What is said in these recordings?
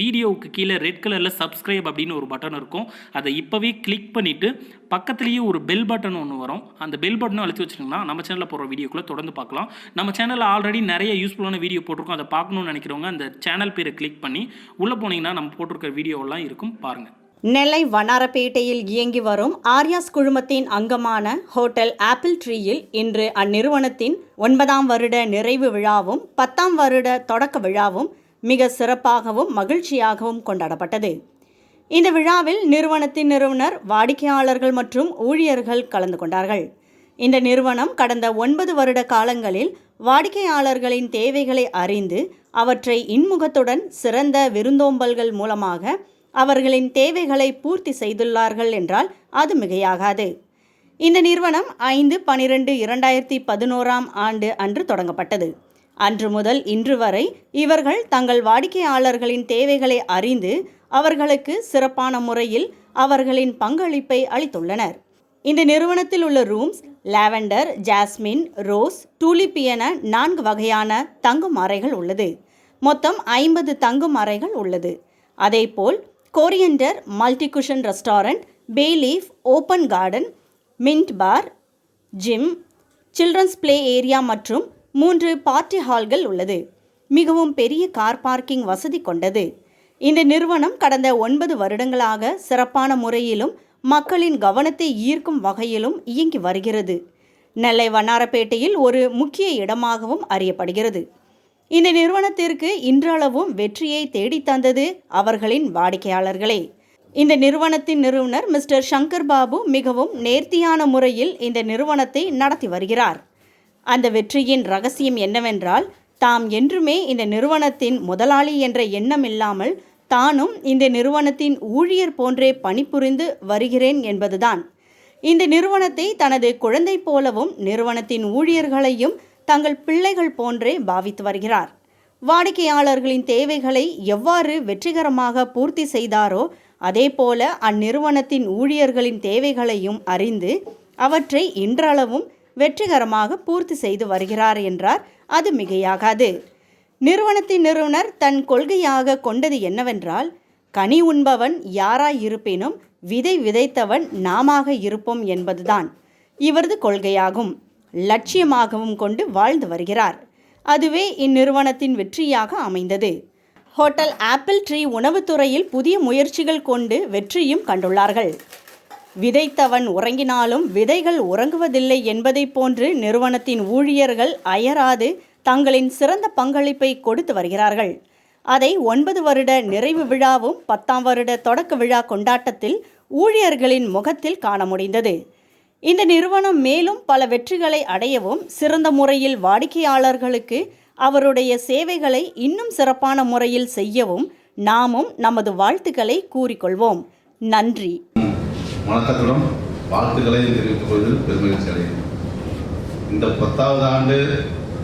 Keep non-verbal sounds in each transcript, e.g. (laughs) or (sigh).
வீடியோவுக்கு கீழே ரெட் கலரில் சப்ஸ்கிரைப் அப்படின்னு ஒரு பட்டன் இருக்கும். அதை இப்போவே கிளிக் பண்ணிவிட்டு பக்கத்துலேயே ஒரு பெல் பட்டன் ஒன்று வரும். அந்த பெல் பட்டனும் அழுத்தி வச்சிட்டிங்கன்னா நம்ம சேனலில் போகிற வீடியோக்குள்ளே தொடர்ந்து பார்க்கலாம். நம்ம சேனலில் ஆல்ரெடி நிறைய யூஸ்ஃபுல்லான வீடியோ போட்டிருக்கோம். அதை பார்க்கணும்னு நினைக்கிறவங்க அந்த சேனல் பேரை கிளிக் பண்ணி உள்ளே போனீங்கன்னா நம்ம போட்டிருக்க வீடியோவெல்லாம் இருக்கும். பாருங்கள் நெல்லை வண்ணாரப்பேட்டையில் இயங்கி வரும் ஆர்யாஸ் குழுமத்தின் அங்கமான ஹோட்டல் ஆப்பிள் ட்ரீயில் இன்று அந்நிறுவனத்தின் ஒன்பதாம் வருட நிறைவு விழாவும் பத்தாம் வருட தொடக்க விழாவும் மிக சிறப்பாகவும் மகிழ்ச்சியாகவும் கொண்டாடப்பட்டது. இந்த விழாவில் நிறுவனத்தின் நிறுவனர் வாடிக்கையாளர்கள் மற்றும் ஊழியர்கள் கலந்து கொண்டார்கள். இந்த நிறுவனம் கடந்த ஒன்பது வருட காலங்களில் வாடிக்கையாளர்களின் தேவைகளை அறிந்து அவற்றை இன்முகத்துடன் சிறந்த விருந்தோம்பல்கள் மூலமாக அவர்களின் தேவைகளை பூர்த்தி செய்துள்ளார்கள் என்றால் அது மிகையாகாது. இந்த நிறுவனம் ஐந்து பனிரெண்டு இரண்டாயிரத்தி பதினோராம் ஆண்டு அன்று தொடங்கப்பட்டது. அன்று முதல் இன்று வரை இவர்கள் தங்கள் வாடிக்கையாளர்களின் தேவைகளை அறிந்து அவர்களுக்கு சிறப்பான முறையில் அவர்களின் பங்களிப்பை அளித்துள்ளனர். இந்த நிறுவனத்தில் உள்ள rooms lavender jasmine rose tulip என நான்கு வகையான தங்கும் அறைகள் உள்ளது. மொத்தம் ஐம்பது தங்கும் அறைகள் உள்ளது. அதேபோல் coriander multicuisine restaurant bay leaf open garden mint bar gym children's play area மற்றும் மூன்று பார்ட்டி ஹால்கள் உள்ளது. மிகவும் பெரிய கார் பார்க்கிங் வசதி கொண்டது. இந்த நிறுவனம் கடந்த ஒன்பது வருடங்களாக சிறப்பான முறையிலும் மக்களின் கவனத்தை ஈர்க்கும் வகையிலும் இயங்கி வருகிறது. நெல்லை வண்ணாரப்பேட்டையில் ஒரு முக்கிய இடமாகவும் அறியப்படுகிறது. இந்த நிறுவனத்திற்கு இன்றளவும் வெற்றியை தேடித் தந்தது அவர்களின் வாடிக்கையாளர்களே. இந்த நிறுவனத்தின் நிறுவனர் மிஸ்டர் சங்கர் பாபு மிகவும் நேர்த்தியான முறையில் இந்த நிறுவனத்தை நடத்தி வருகிறார். அந்த வெற்றியின் ரகசியம் என்னவென்றால் தாம் என்றுமே இந்த நிறுவனத்தின் முதலாளி என்ற எண்ணம் இல்லாமல் தானும் இந்த நிறுவனத்தின் ஊழியர் போன்றே பணிபுரிந்து வருகிறேன் என்பதுதான். இந்த நிறுவனத்தை தனது குழந்தை போலவும் நிறுவனத்தின் ஊழியர்களையும் தங்கள் பிள்ளைகள் போன்றே பாவித்து வருகிறார். வாடிக்கையாளர்களின் தேவைகளை எவ்வாறு வெற்றிகரமாக பூர்த்தி செய்தாரோ அதேபோல அந்நிறுவனத்தின் ஊழியர்களின் தேவைகளையும் அறிந்து அவற்றை இன்றளவும் வெற்றிகரமாக பூர்த்தி செய்து வருகிறார் என்றார். அது மிகையாகாது. நிறுவனத்தின் நிறுவனர் தன் கொள்கையாக கொண்டது என்னவென்றால் கனி உண்பவன் யாராய் இருப்பினும் விதை விதைத்தவன் நாமாக இருப்போம் என்பதுதான். இவரது கொள்கையாகும். லட்சியமாகவும் கொண்டு வாழ்ந்து வருகிறார். அதுவே இந்நிறுவனத்தின் வெற்றியாக அமைந்தது. ஹோட்டல் ஆப்பிள் ட்ரீ உணவுத்துறையில் புதிய முயற்சிகள் கொண்டு வெற்றியும் கண்டுள்ளார்கள். விதைத்தவன் உறங்கினாலும் விதைகள் உறங்குவதில்லை என்பதைப் போன்று நிறுவனத்தின் ஊழியர்கள் அயராது தங்களின் சிறந்த பங்களிப்பை கொடுத்து வருகிறார்கள். அதை ஒன்பது வருட நிறைவு விழாவும் பத்தாம் வருட தொடக்க விழா கொண்டாட்டத்தில் ஊழியர்களின் முகத்தில் காண முடிந்தது. இந்த நிறுவனம் மேலும் பல வெற்றிகளை அடையவும் சிறந்த முறையில் வாடிக்கையாளர்களுக்கு அவருடைய சேவைகளை இன்னும் சிறப்பான முறையில் செய்யவும் நாமும் நமது வாழ்த்துக்களை கூறிக்கொள்வோம். நன்றி. வணக்கத்துடன் வாழ்த்துக்களை தெரிவித்துக் கொள்வதில் பெருமகிழ்ச்சி அடைகிறேன். இந்த பத்தாவது ஆண்டு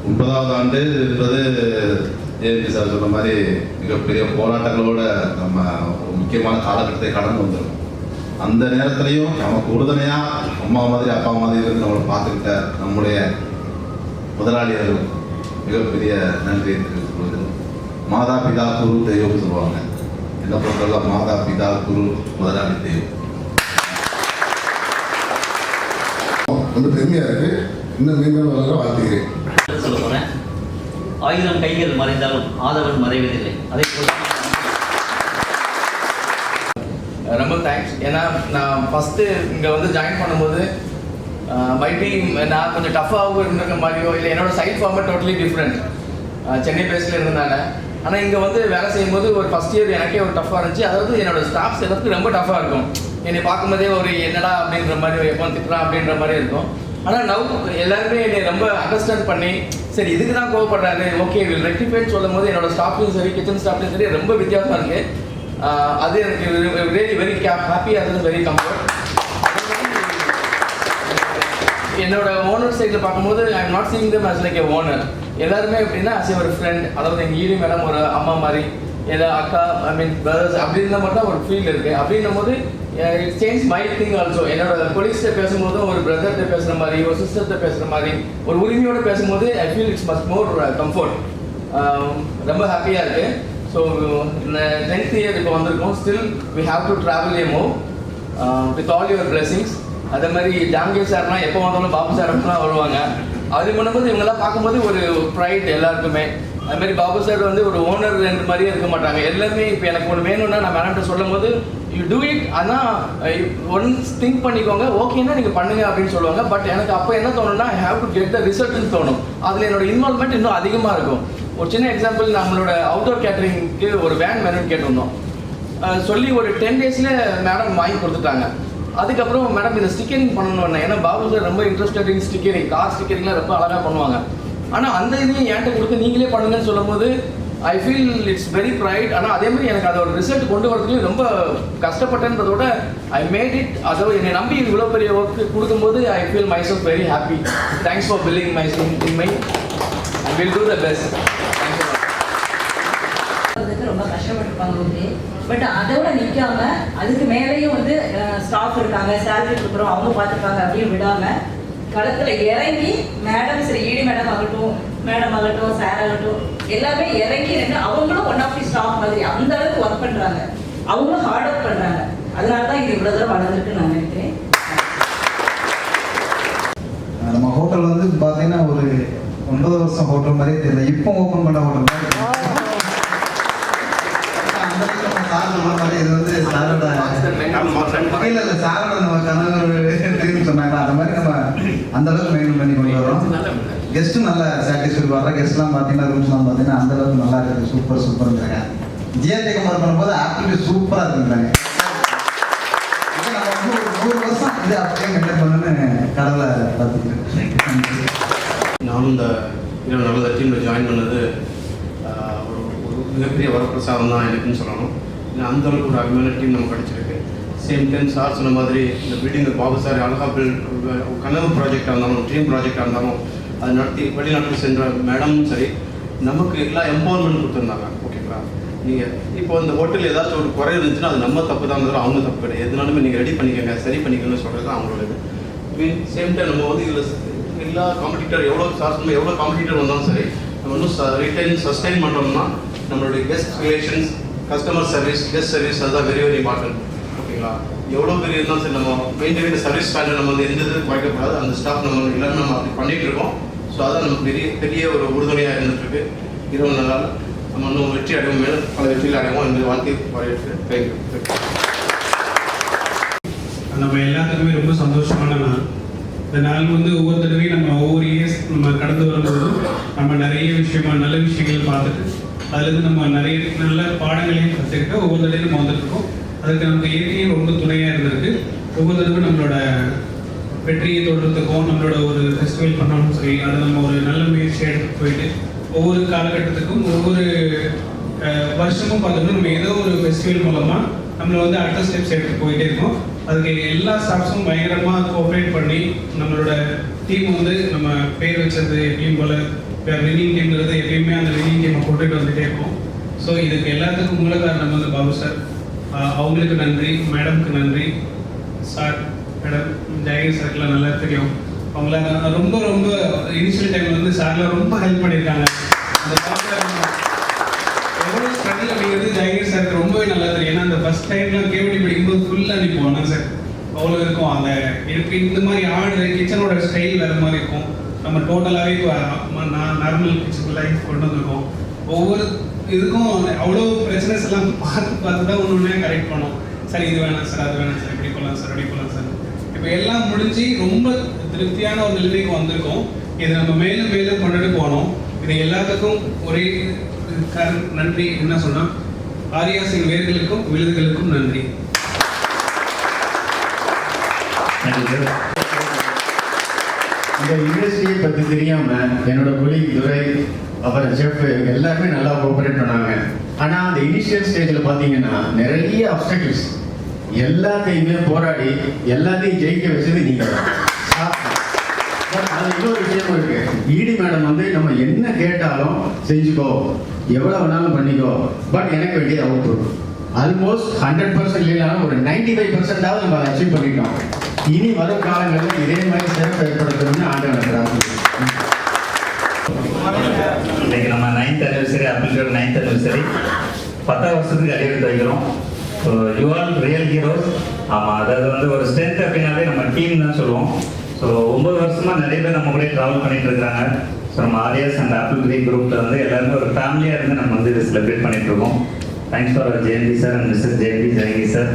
ஒன்பதாவது ஆண்டு என்பது ஜெயந்தி சார் சொன்ன மாதிரி மிகப்பெரிய போராட்டங்களோட நம்ம ஒரு முக்கியமான காலகட்டத்தை கடந்து வந்துடும் அந்த நேரத்திலையும் நமக்கு உறுதுணையாக அம்மா மாதிரி அப்பா மாதிரி இருந்து நம்மளை பார்த்துக்கிட்ட நம்முடைய முதலாளிகள் மிகப்பெரிய நன்றியை தெரிவித்துக் கொள்கிறது மாதா பிதா குரு தெய்வம் சொல்லுவாங்க. என்ன பொறுத்தவரை மாதா பிதா குரு முதலாளி தெய்வம். வந்து பெருமையாக இருக்கு. இன்னும் மேம்பட வளர வாழ்த்துகிறேன். சொல்ல போறேன். ஆயிரம் கைகள் மறைந்தாலும் ஆதவன் மறைவதில்லை. அதே போல ரொம்ப தேங்க்ஸ் ஏன்னா நான் ஃபஸ்ட்டு இங்கே வந்து ஜாயின் பண்ணும்போது மைபி நான் கொஞ்சம் டஃப்பாகவும் இருந்திருக்க மாதிரியோ இல்லை என்னோட side format totally different Chennai பேஸில் இருந்தனால. ஆனால் இங்கே வந்து வேலை செய்யும்போது ஒரு ஃபஸ்ட் இயர் எனக்கே ஒரு டஃப்பாக இருந்துச்சு. அதாவது என்னோட ஸ்டாஃப்ஸ் எல்லாத்துக்கும் ரொம்ப டஃப்பாக இருக்கும். என்னை பார்க்கும்போதே ஒரு என்னடா? அப்படின்ற மாதிரி எப்போ திட்டுறான்? அப்படின்ற மாதிரி இருக்கும். ஆனால் நவ் எல்லாருமே என்னை ரொம்ப அண்டர்ஸ்டாண்ட் பண்ணி சரி இதுக்கு தான் கோவப்படுறாரு. ஓகே வில் ரெக்டிஃபைன்னு சொல்லும் போது என்னோட ஸ்டாஃப்லையும் சரி கிச்சன் ஸ்டாஃப்லையும் சரி ரொம்ப வித்தியாசம் இருக்குது அது எனக்கு ரியலி வெரி ஹாப்பி அது வெரி கம்ஃபர்ட் என்னோட ஓனர் சைடில் பார்க்கும்போது I am not seeing them as like a owner எல்லாருமே எப்படின்னா as ஒரு ஃப்ரெண்ட் அதாவது எங்கள் ஈரி மேடம் ஒரு அம்மா மாதிரி ஏதோ அக்கா ஐ மீன் பிரதர்ஸ் அப்படி மாதிரி மட்டும் தான் ஒரு ஃபீல் இருக்கு. அப்படின்னும் போது it change my thing also என்னோட கொலீஸ்ட பேசும்போதும் ஒரு பிரதர்கிட்ட பேசுகிற மாதிரி ஒரு சிஸ்டர்கிட்ட பேசுகிற மாதிரி ஒரு உரிமையோட பேசும்போது I feel it's much more comfort ரொம்ப ஹாப்பியாக இருக்கு. ஸோ இந்த டென்த் இயர் இப்போ வந்திருக்கோம். Still we have to travel a move with all your blessings அதே மாதிரி ஜாங்கே சார்லாம் எப்போ வந்தாலும் பாபு சார் வருவாங்க. அது பண்ணும்போது இவங்கெல்லாம் பார்க்கும்போது ஒரு ப்ரைட் எல்லாருக்குமே. அது மாதிரி பாபு சார் வந்து ஒரு ஓனர் ரெண்டு மாதிரியே இருக்க மாட்டாங்க. எல்லாருமே இப்போ எனக்கு ஒன்று வேணும்னா நான் மேடம்கிட்ட சொல்லும் போது யூ டூ இட் ஆனால் ஒன்ஸ் திங்க் பண்ணிக்கோங்க. ஓகேன்னா நீங்கள் பண்ணுங்க அப்படின்னு சொல்லுவாங்க. பட் எனக்கு அப்போ என்ன தோணும்னா I have to get the ரிசல்ட்னு தோணும். அதில் என்னோட இன்வால்மெண்ட் இன்னும் அதிகமாக இருக்கும். ஒரு சின்ன எக்ஸாம்பிள் நம்மளோட அவுட்டோர் கேட்டரிங்க்கு ஒரு வேன் வேணும்னு கேட்டிருந்தோம். சொல்லி ஒரு டென் டேஸில் மேடம் வாங்கி கொடுத்துட்டாங்க. அதுக்கப்புறம் மேடம் இந்த ஸ்டிக்கரிங் பண்ணணும் ஏன்னா பாபு சார் ரொம்ப இன்ட்ரெஸ்டிங் ஸ்டிக்கரிங் கார் ஸ்டிக்கரிங்லாம் ரொம்ப அழகாக பண்ணுவாங்க. ஆனால் அந்த இதையும் என்கிட்ட கொடுத்து நீங்களே பண்ணுங்கன்னு சொல்லும்போது I feel it's very pride ஆனால் அதே மாதிரி எனக்கு அதோட ரிசல்ட் கொண்டு வரதுக்கு ரொம்ப கஷ்டப்பட்டேன்றதோட ஐ மேட் இட் அதோ என்னை நம்பி இவ்வளோ பெரிய ஒர்க் கொடுக்கும்போது I feel myself very happy thanks for billing my in my will do the best ரொம்ப கஷ்டப்பட்டிருப்பாங்க பட் அதோட நிற்காம அதுக்கு மேலேயும் வந்து ஸ்டாஃப் இருக்காங்க சேலரி கொடுக்குறோம் அவங்க பார்த்துருக்காங்க அப்படின்னு விடாம களத்தில் இறங்கி மேடம் சரி ஈடி மேடம் ஆகட்டும் மேடம் ஆகட்டும் சார் ஆகட்டும் எல்லாமே இறங்கி நின்று அவங்களும் ஒன் ஆஃப் தி ஸ்டாஃப் மாதிரி அந்த அளவுக்கு ஒர்க் பண்ணுறாங்க அவங்களும் ஹார்ட் ஒர்க் பண்ணுறாங்க அதனால தான் இது இவ்வளோ தூரம் வளர்ந்துருக்குன்னு நான் நினைக்கிறேன். நம்ம ஹோட்டல் வந்து பார்த்தீங்கன்னா ஒரு ஒன்பது வருஷம் ஹோட்டல் மாதிரியே தெரியல. இப்போ ஓப்பன் பண்ண ஹோட்டல் மாதிரி இருக்கு. அந்த அளவுக்கு நம்ம சார் சொன்ன மாதிரி இது வந்து சாரோட இல்ல இல்ல சாரோட நம்ம கனவு சொன்னாங்க அந்த மாதிரி நம்ம அந்த அளவுக்கு மெயின்டைன் பண்ணி கொண்டு வரோம் கெஸ்ட்டும் நல்ல சாட்டிஸ்ஃபை வர்ற கெஸ்ட்லாம் பார்த்தீங்கன்னா ரூம்ஸ்லாம் பார்த்தீங்கன்னா அந்த அளவுக்கு நல்லா சூப்பர் சூப்பர்ங்கிறாங்க கம்பேர் பண்ணும்போது சூப்பராக இருக்குங்கிறாங்க நூறு வருஷம் இது அப்படியே மெயின்டைன் பண்ணணும்னு கடவுளை பார்த்துக்கிட்டு நானும் இந்த இரவு நல்ல டீமில் ஜாயின் பண்ணது மிகப்பெரிய வரப்பிரசாதம் தான் எனக்குன்னு சொல்லணும். ஏன்னா அந்த அளவுக்கு ஒரு அருமையான டீம் நம்ம கிடைச்சிருக்கு சேம் டைம் சார் சொன்ன மாதிரி இந்த பில்டிங் பாபு சார் அழகா பில் கனவு ப்ராஜெக்டாக இருந்தாலும் ட்ரீம் ப்ராஜெக்டாக இருந்தாலும் அதை நடத்தி வெளிநாட்டுக்கு சென்ற மேடமும் சரி நமக்கு எல்லா எம்பவர்மெண்ட் கொடுத்துருந்தாங்க. ஓகேங்களா நீங்கள் இப்போ இந்த ஹோட்டல் ஏதாச்சும் ஒரு குறை இருந்துச்சுன்னா அது நம்ம தப்பு தான் இருந்தாலும் அவங்க தப்பு கிடையாது. எதுனாலுமே நீங்கள் ரெடி பண்ணிக்கோங்க சரி பண்ணிக்கணும்னு சொல்கிறது தான் அவங்களோட இது சேம் டைம் நம்ம வந்து இதில் எல்லா காம்படிட்டர் எவ்வளோ சார்ஸ் எவ்வளோ காம்படிட்டர் வந்தாலும் சரி நம்ம இன்னும் ரிட்டைன் சஸ்டைன் பண்ணுறோம்னா நம்மளுடைய guest relations customer service guest service அதுதான் வெரி வெரி இம்பார்ட்டன்ட் ஓகேங்களா? எவ்வளோ பெரிய இருந்தாலும் சரி நம்ம மெயின்டைன் சர்வீஸ் ஸ்டாண்டர்ட் நம்ம வந்து எந்த இது குறைக்கக்கூடாது அந்த ஸ்டாஃப் நம்ம எல்லாமே நம்ம அப்படி பண்ணிட்டு இருக்கோம். ஸோ அதான் நமக்கு பெரிய பெரிய ஒரு உறுதுணையாக இருந்துட்டு இருக்கு இருபது நாள் நம்ம இன்னும் வெற்றி அடைவோம். மேலும் பல வெற்றியில் அடைவோம் என்று வாழ்க்கை வரவேற்று தேங்க்யூ நம்ம எல்லாத்துக்குமே ரொம்ப சந்தோஷமான நாள். இந்த நாள் வந்து ஒவ்வொரு தடவையும் நம்ம ஒவ்வொரு இயர்ஸ் நம்ம கடந்து வரும்போது நம்ம நிறைய விஷயமா நல்ல விஷயங்கள் பார்த்துட்டு அதுலேருந்து நம்ம நிறைய நல்ல பாடங்களையும் கற்றுக்கிட்டு ஒவ்வொரு தடவையும் நம்ம வந்துட்டுருக்கோம். அதுக்கு நமக்கு இயற்கையும் ரொம்ப துணையாக இருந்திருக்கு. ஒவ்வொரு தடவை நம்மளோட வெற்றியை தொடர்றதுக்கும் நம்மளோட ஒரு ஃபெஸ்டிவல் பண்ணாலும் சரி அதை நம்ம ஒரு நல்ல முயற்சி எடுத்துகிட்டு போயிட்டு ஒவ்வொரு காலகட்டத்துக்கும் ஒவ்வொரு வருஷமும் பார்த்தோம்னா நம்ம ஏதோ ஒரு ஃபெஸ்டிவல் மூலமாக நம்மளை வந்து அடுத்த ஸ்டெப்ஸ் எடுத்து போயிட்டே இருக்கோம். அதுக்கு எல்லா ஸ்டாஃப்ஸும் பயங்கரமாக கோஆப்ரேட் பண்ணி நம்மளோட டீம் வந்து நம்ம பேர் வச்சது எப்பயும் போல் வின்னிங் டீம்ங்கிறது எப்பயுமே அந்த வின்னிங் டீமை கொண்டுட்டு வந்துட்டே இருக்கோம். ஸோ இதுக்கு எல்லாத்துக்கும் மூல காரணம் வந்து பாபு சார். அவங்களுக்கு நன்றி மேடம்க்கு நன்றி. சார் மேடம் ஜெயகர் சார்க்கெலாம் நல்லா தெரியும். அவங்கள ரொம்ப ரொம்ப இனிஷியல் டைம் வந்து சார்லாம் ரொம்ப ஹெல்ப் பண்ணியிருக்காங்க. அந்த எவ்வளோ ஸ்ட்ரகிள் அப்படிங்கிறது ஜெயகர் சாருக்கு ரொம்பவே நல்லா தெரியும். ஃபர்ஸ்ட் டைம்லாம் கேவடி படிக்கும்போது ஃபுல்லாக நிற்போம் நான் சார் அவ்வளோ இருக்கும். அந்த எனக்கு இந்த மாதிரி ஆடு கிச்சனோட ஸ்டைல் வேறு மாதிரி இருக்கும். நம்ம டோட்டலாகவே நான் நார்மல் கிச்சன் லைஃப் கொண்டு வந்திருக்கோம். ஒவ்வொரு இதுக்கும் அவ்வளோ பிரச்சனைஸ் எல்லாம் பார்த்து பார்த்து தான் ஒன்று ஒன்றே கரெக்ட் பண்ணோம் சார் இது வேணாம் சார் அது வேணாம் சார் இப்படி போகலாம் சார் அப்படி போகலாம் சார் இப்போ எல்லாம் முடிஞ்சு ரொம்ப திருப்தியான ஒரு நிலைமைக்கு வந்திருக்கோம். இதை நம்ம மேலும் மேலும் கொண்டுட்டு போனோம் இது எல்லாத்துக்கும் ஒரே நன்றி என்ன சொன்னால் ஆரியா வேர்களுக்கும் விருதுகளுக்கும் நன்றி. இந்த இண்டஸ்ட்ரியை பற்றி தெரியாம என்னோட கொலீக் துரை அப்புறம் செஃப் எல்லாருமே நல்லா கோஆபரேட் பண்ணாங்க. ஆனால் அந்த இனிஷியல் ஸ்டேஜில் பார்த்தீங்கன்னா நிறைய அப்டக்கிள்ஸ் எல்லாத்தையுமே போராடி எல்லாத்தையும் ஜெயிக்க வச்சது நீங்கள் தான். அது இன்னொரு விஷயம் இருக்கு. ஈடி மேடம் வந்து நம்ம என்ன கேட்டாலும் செஞ்சுக்கோ. எவ்வளவு வேணாலும் பண்ணிக்கோ. பட் எனக்கு வேண்டிய அவுட் ஆல்மோஸ்ட் ஹண்ட்ரட் பர்சன்ட் இல்லைனாலும் ஒரு நைன்டி ஃபைவ் பர்சன்டாவது நம்ம அச்சீவ் பண்ணிட்டோம். இனி வரும் காலங்களில் இதே மாதிரி சிறப்பு ஏற்படுத்தணும்னு ஆண்டு நடக்கிறாங்க இன்னைக்கு நம்ம நைன்த் அனிவர்சரி அப்ளிகேட் நைன்த் அனிவர்சரி பத்தாம் வருஷத்துக்கு அடியெடுத்து வைக்கிறோம். So you all real heroes ஆமாம் அதாவது வந்து ஒரு ஸ்ட்ரென்த் அப்படின்னாலே நம்ம டீம் தான் சொல்லுவோம். ஸோ ஒன்பது வருஷமாக நிறைய பேர் நம்ம கூட ட்ராவல் பண்ணிட்டு இருக்காங்க. ஸோ நம்ம ஆரியஸ் அண்ட் ஆப்பிள் த்ரீ குரூப்பில் வந்து எல்லாருமே ஒரு ஃபேமிலியாக இருந்து நம்ம வந்து இதை செலிப்ரேட் பண்ணிட்டு இருக்கோம். Thanks for Jayanthi sir and mister Jayanthi Jayanthi sir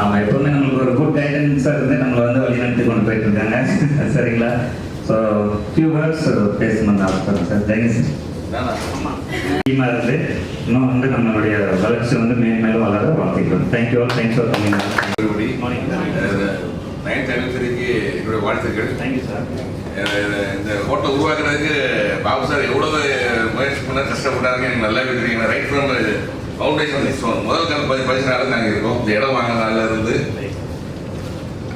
ஆமாம் எப்பவுமே நம்மளுக்கு ஒரு குட் கைடன்ஸாக இருந்து நம்மளை வந்து வழிநடத்தி கொண்டு போயிட்டு இருக்காங்க. (laughs) சரிங்களா? ஸோ ஃபியூ வேர்ட்ஸ் பேசணும்னு ஆசைப்படுறேன் சார் ஜெயந்தி சார் டீமாக இருந்து இன்னும் வந்து நம்மளுடைய வளர்ச்சி வந்து மேன்மேலும் வளர வாழ்த்துக்கிறோம் thank you all thanks for coming ninth அனிவர்சரிக்கு என்னுடைய வாழ்த்துக்கள். தேங்க்யூ சார் இந்த ஹோட்டல் உருவாக்குறதுக்கு பாபு சார் எவ்வளவு முயற்சி பண்ண கஷ்டப்பட்டாருங்க. எனக்கு நல்லாவே தெரியும். ரைட் ஃப்ரம் ஃபவுண்டேஷன் முதல் கால பதி நாள் நாங்கள் இருக்கோம் இந்த இடம் வாங்கின நாள்ல இருந்து.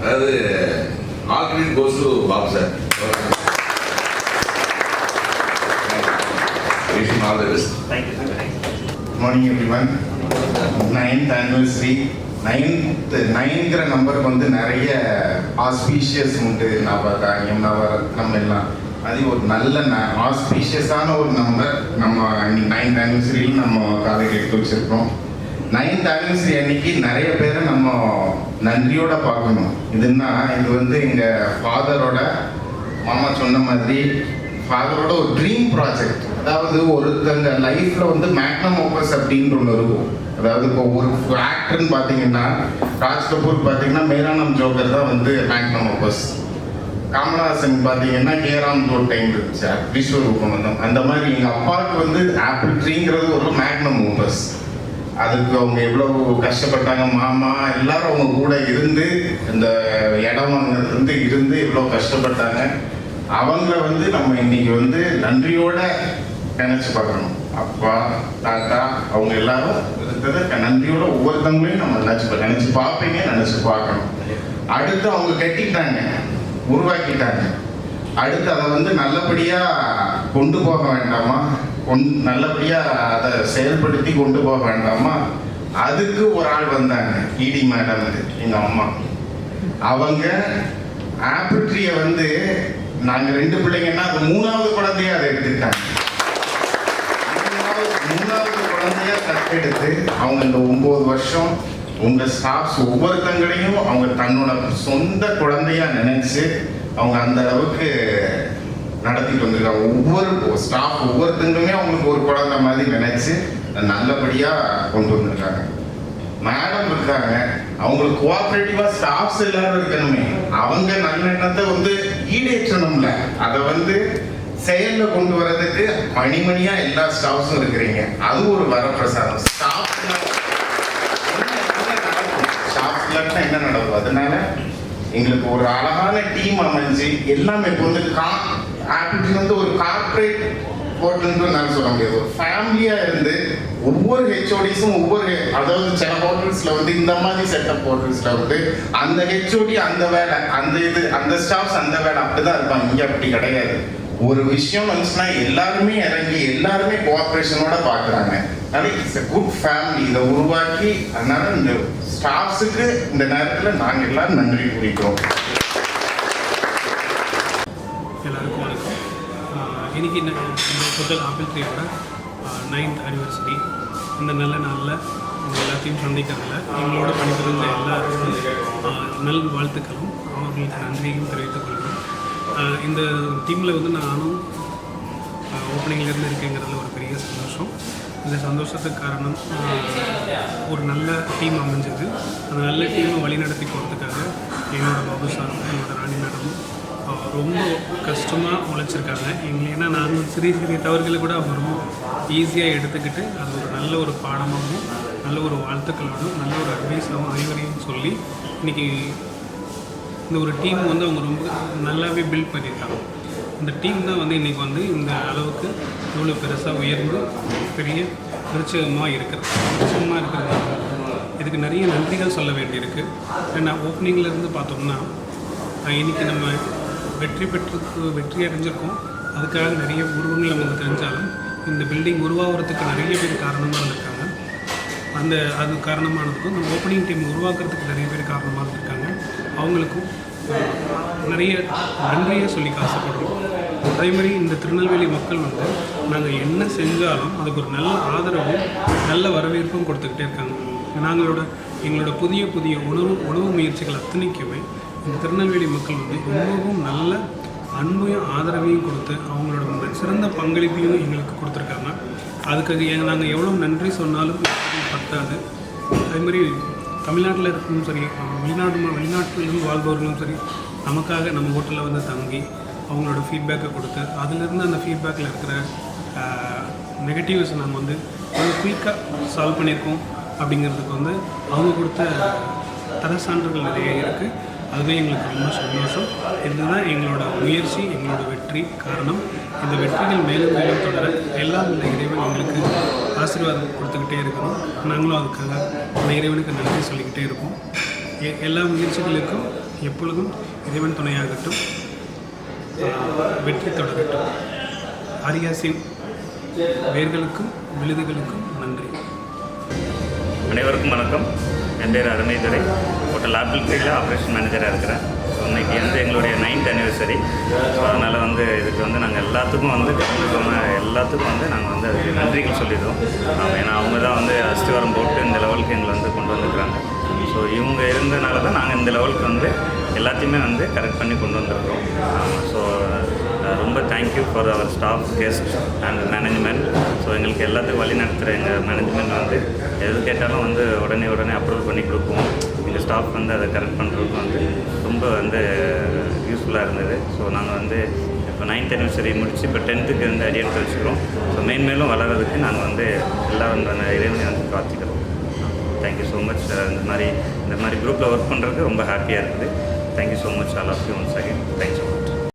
அதாவது all credit goes to Babu sir. All the best thank you sir morning everyone ninth anniversary ninth நைன்கிற நம்பருக்கு வந்து நிறைய ஆஸ்பீஷியஸ் உண்டு நவதானியம் நவ நம்ம எல்லாம். அது ஒரு நல்ல ஆஸ்பீஷியஸான ஒரு நம்பர் நம்ம நைன்த் ஆனிவர்சரியில் நம்ம காலையில் எடுத்து வச்சிருக்கோம் நைன்த் ஆனிவர்சரி அன்னைக்கு நிறைய பேரை நம்ம நன்றியோட பார்க்கணும். இதுன்னா இது வந்து எங்கள் ஃபாதரோட மாமா சொன்ன மாதிரி ஃபாதரோட ஒரு ட்ரீம் ப்ராஜெக்ட் அதாவது ஒருத்தங்க லைஃப்பில் வந்து மேக்னம் ஓப்பஸ் அப்படின்ற ஒன்று இருக்கும். அதாவது இப்போ ஒரு ஆக்டர்னு பார்த்தீங்கன்னா ராஜ் கபூர் பார்த்தீங்கன்னா மேரானம் ஜோக்கர் தான் வந்து மேக்னம் ஓப்பஸ் கமலஹாசன் பார்த்தீங்கன்னா கேராம் ஜோட் டைம் இருந்துச்சு. விஸ்வரூபம் வந்து அந்த மாதிரி எங்கள் அப்பாவுக்கு வந்து ஆப்பிள் ட்ரீங்கிறது ஒரு மேக்னம் ஓப்பஸ் அதுக்கு அவங்க எவ்வளோ கஷ்டப்பட்டாங்க மாமா எல்லாரும் அவங்க கூட இருந்து இந்த இடம் வந்து இருந்து எவ்வளோ கஷ்டப்பட்டாங்க. அவங்கள வந்து நம்ம இன்னைக்கு வந்து நன்றியோட நினைச்சு பார்க்கணும். அப்பா தாத்தா அவங்க எல்லாரும் இருக்கிறத நன்றியோட ஒவ்வொருத்தவங்களையும் நம்ம நினைச்சு நினச்சி நினைச்சு பார்ப்பீங்க நினைச்சு பார்க்கணும். அடுத்து அவங்க கட்டிட்டாங்க உருவாக்கிட்டாங்க. அடுத்து அதை வந்து நல்லபடியா கொண்டு போக வேண்டாமா? கொண் நல்லபடியா அதை செயல்படுத்தி கொண்டு போக வேண்டாமா? அதுக்கு ஒரு ஆள் வந்தாங்க இடி மேடம் எங்க அம்மா. அவங்க ஆப்பிட்ரியை வந்து நாங்க ரெண்டு பிள்ளைங்கன்னா அது மூணாவது குழந்தையா அதை எடுத்துக்கிட்டாங்க மூணாவது மூணாவது அவங்க இந்த ஒன்பது வருஷம் உங்க ஸ்டாஃப்ஸ் ஒவ்வொருத்தங்களையும் அவங்க தன்னோட சொந்த குழந்தையா நினைச்சு அவங்க அந்த அளவுக்கு நடத்திட்டு வந்திருக்காங்க. ஒவ்வொரு ஸ்டாஃப் ஒவ்வொருத்தங்களுமே அவங்களுக்கு ஒரு குழந்தை மாதிரி நினைச்சு நல்லபடியா கொண்டு வந்திருக்காங்க. மேடம் இருக்காங்க. அவங்களுக்கு கோஆபரேட்டிவா ஸ்டாஃப்ஸ் எல்லாரும் இருக்கணுமே. அவங்க நல்லெண்ணத்தை வந்து ஈடேற்றணும்ல. அதை வந்து செயலில் கொண்டு வர்றதுக்கு மணிமணியாக எல்லா ஸ்டாஃப்ஸும் இருக்கிறீங்க. அது ஒரு வரப்பிரசாதம். ஸ்டாஃப் ஸ்டாஃப்ல என்ன நடக்கும்? அதனால எங்களுக்கு ஒரு அழகான டீம் அமைஞ்சு எல்லாமே இப்போ வந்து கா ஆப்பிள் வந்து ஒரு கார்பரேட் ஹோட்டல்னு நான் சொல்ல முடியாது. ஒரு ஃபேமிலியாக இருந்து ஒவ்வொரு ஹெச்ஓடிஸும் ஒவ்வொரு அதாவது சில ஹோட்டல்ஸில் வந்து இந்த மாதிரி செட்டப் ஹோட்டல்ஸில் வந்து அந்த ஹெச்ஓடி அந்த வேலை அந்த இது அந்த ஸ்டாஃப்ஸ் அந்த வேலை அப்படிதான் இருப்பாங்க. இங்கே அப்படி கிடையாது. ஒரு விஷயம் வந்துச்சுன்னா எல்லாருமே இறங்கி எல்லாருமே கோஆப்ரேஷனோட பாக்குறாங்க அதனால இட்ஸ் அ குட் ஃபேமிலி இதை உருவாக்கி அதனால இந்த ஸ்டாஃப்ஸுக்கு இந்த நேரத்துல நாங்க எல்லாரும் நன்றி குறிக்கிறோம். எல்லாருக்கும் வணக்கம். இன்னைக்கு இந்த இந்த ஹோட்டல் ஆப்பிள் ட்ரீயோட நைன்த் அனிவர்சரி இந்த நல்ல நாளில் எல்லாத்தையும் சந்திக்கிறதுல எங்களோட பணிபுரிந்த எல்லாருக்கும் நல் வாழ்த்துக்களும் அவர்களுக்கு நன்றியும் தெரிவித்துக் இந்த டீமில் வந்து நானும் ஓப்பனிங்லேருந்து இருக்கேங்கிறதுல ஒரு பெரிய சந்தோஷம். இந்த சந்தோஷத்துக்கு காரணம் ஒரு நல்ல டீம் அமைஞ்சது. அந்த நல்ல டீமை வழிநடத்தி போகிறதுக்காக என்னோடய பாபு சாரும் என்னோடய ராணி மேடமும் ரொம்ப கஷ்டமாக உழைச்சிருக்காங்க. எங்களை ஏன்னா நாங்கள் சிறிய சிறிய தவறுகளை கூட அவங்க ரொம்ப ஈஸியாக எடுத்துக்கிட்டு அது ஒரு நல்ல ஒரு பாடமாகவும் நல்ல ஒரு வாழ்த்துக்களோடும் நல்ல ஒரு அட்வைஸாகவும் அறிவுரையும் சொல்லி இன்னைக்கு இந்த ஒரு டீம் வந்து அவங்க ரொம்ப நல்லாவே பில்ட் பண்ணியிருக்காங்க. இந்த டீம் தான் வந்து இன்றைக்கி வந்து இந்த அளவுக்கு இவ்வளோ பெருசாக உயர்ந்து பெரிய விருட்சகமாக இருக்கிறது. சும்மா இருக்கிறது. இதுக்கு நிறைய நன்றிகள் சொல்ல வேண்டியிருக்கு. ஏன்னா ஓப்பனிங்கில் இருந்து பார்த்தோம்னா இன்றைக்கி இன்னைக்கு நம்ம வெற்றி பெற்று வெற்றி அடைஞ்சிருக்கோம். அதுக்காக நிறைய உருவங்கள் நமக்கு தெரிஞ்சாலும் இந்த பில்டிங் உருவாகிறதுக்கு நிறைய பேர் காரணமாக இருந்திருக்காங்க. அந்த அது காரணமானதுக்கும் இந்த ஓப்பனிங் டீம் உருவாக்குறதுக்கு நிறைய பேர் காரணமாக இருந்திருக்காங்க. அவங்களுக்கும் நிறைய நன்றியை சொல்லி ஆசைப்படுறோம் அதே மாதிரி இந்த திருநெல்வேலி மக்கள் வந்து நாங்கள் என்ன செஞ்சாலும் அதுக்கு ஒரு நல்ல ஆதரவும் நல்ல வரவேற்பும் கொடுத்துக்கிட்டே இருக்காங்க. நாங்களோட எங்களோட புதிய புதிய உணவு உணவு முயற்சிகள் அத்தனைக்குமே இந்த திருநெல்வேலி மக்கள் வந்து ரொம்பவும் நல்ல அன்பையும் ஆதரவையும் கொடுத்து அவங்களோட சிறந்த பங்களிப்பையும் எங்களுக்கு கொடுத்துருக்காங்க. அதுக்காக நாங்கள் எவ்வளோ நன்றி சொன்னாலும் பத்தாது. அதே மாதிரி தமிழ்நாட்டில் இருக்கணும் சரி வெளிநாடு வெளிநாட்டிலிருந்து வாழ்பவர்களும் சரி நமக்காக நம்ம ஹோட்டலில் வந்து தங்கி அவங்களோட ஃபீட்பேக்கை கொடுத்து அதிலிருந்து அந்த ஃபீட்பேக்கில் இருக்கிற நெகட்டிவ்ஸ் நம்ம வந்து கொஞ்சம் குயிக்காக சால்வ் பண்ணியிருக்கோம் அப்படிங்கிறதுக்கு வந்து அவங்க கொடுத்த தர சான்றுகள் நிறைய இருக்குது அதுவே எங்களுக்கு ரொம்ப சந்தோஷம். இதுதான் எங்களோட முயற்சி எங்களோட வெற்றி காரணம். இந்த வெற்றிகள் மேலும் மேலும் தொடர எல்லாம் இந்த இறைவன் எங்களுக்கு ஆசீர்வாதம் கொடுத்துக்கிட்டே இருக்கிறோம் நாங்களும் அதுக்காக அந்த இறைவனுக்கு நன்றி சொல்லிக்கிட்டே இருப்போம் எ- எல்லா முயற்சிகளுக்கும் எப்பொழுதும் இறைவன் துணையாகட்டும் வெற்றி தொடரட்டும். அரியாசின் வேர்களுக்கும் விழுதுகளுக்கும் நன்றி. அனைவருக்கும் வணக்கம். என் பேர் அருமைதுரை. ஹோட்டல் ஆப்பிள் ட்ரீல ஆப்ரேஷன் மேனேஜராக இருக்கிறேன். இன்னைக்கு வந்து எங்களுடைய நைன்த் அனிவர்சரி ஸோ அதனால் வந்து இதுக்கு வந்து நாங்கள் எல்லாத்துக்கும் வந்து கலந்துக்கோங்க எல்லாத்துக்கும் வந்து நாங்கள் வந்து அதுக்கு நன்றிகள் சொல்லிடுவோம் ஏன்னா அவங்க தான் வந்து அஸ்திவாரம் போட்டு இந்த லெவலுக்கு எங்களை வந்து கொண்டு வந்திருக்கிறாங்க. ஸோ இவங்க இருந்தனால தான் நாங்கள் இந்த லெவலுக்கு வந்து எல்லாத்தையுமே வந்து கரெக்ட் பண்ணி கொண்டு வந்திருக்கிறோம். ஸோ ரொம்ப thank you for our staff guest and management so எங்களுக்கு எல்லாத்துக்கும் வழி நடத்துகிற எங்கள் மேனேஜ்மெண்ட் வந்து எது கேட்டாலும் வந்து உடனே உடனே அப்ரூவல் பண்ணி கொடுப்போம். ஸ்டாஃப் வந்து அதை கரெக்ட் பண்ணுறதுக்கு வந்து ரொம்ப வந்து யூஸ்ஃபுல்லாக இருந்தது. ஸோ நாங்கள் வந்து இப்போ நைன்த் அனிவர்சரி முடிச்சு இப்போ டென்த்துக்கு வந்து அடியெடுத்து வச்சுக்கிறோம். ஸோ மேன்மேலும் வளர்கிறதுக்கு நாங்கள் வந்து எல்லா வந்து இறைவனை வந்து பிரார்த்திக்கிறோம் தேங்க்யூ ஸோ மச் இந்த மாதிரி இந்த மாதிரி குரூப்பில் ஒர்க் பண்ணுறதுக்கு ரொம்ப ஹாப்பியாக இருக்குது. Thank you so much all of you once again thanks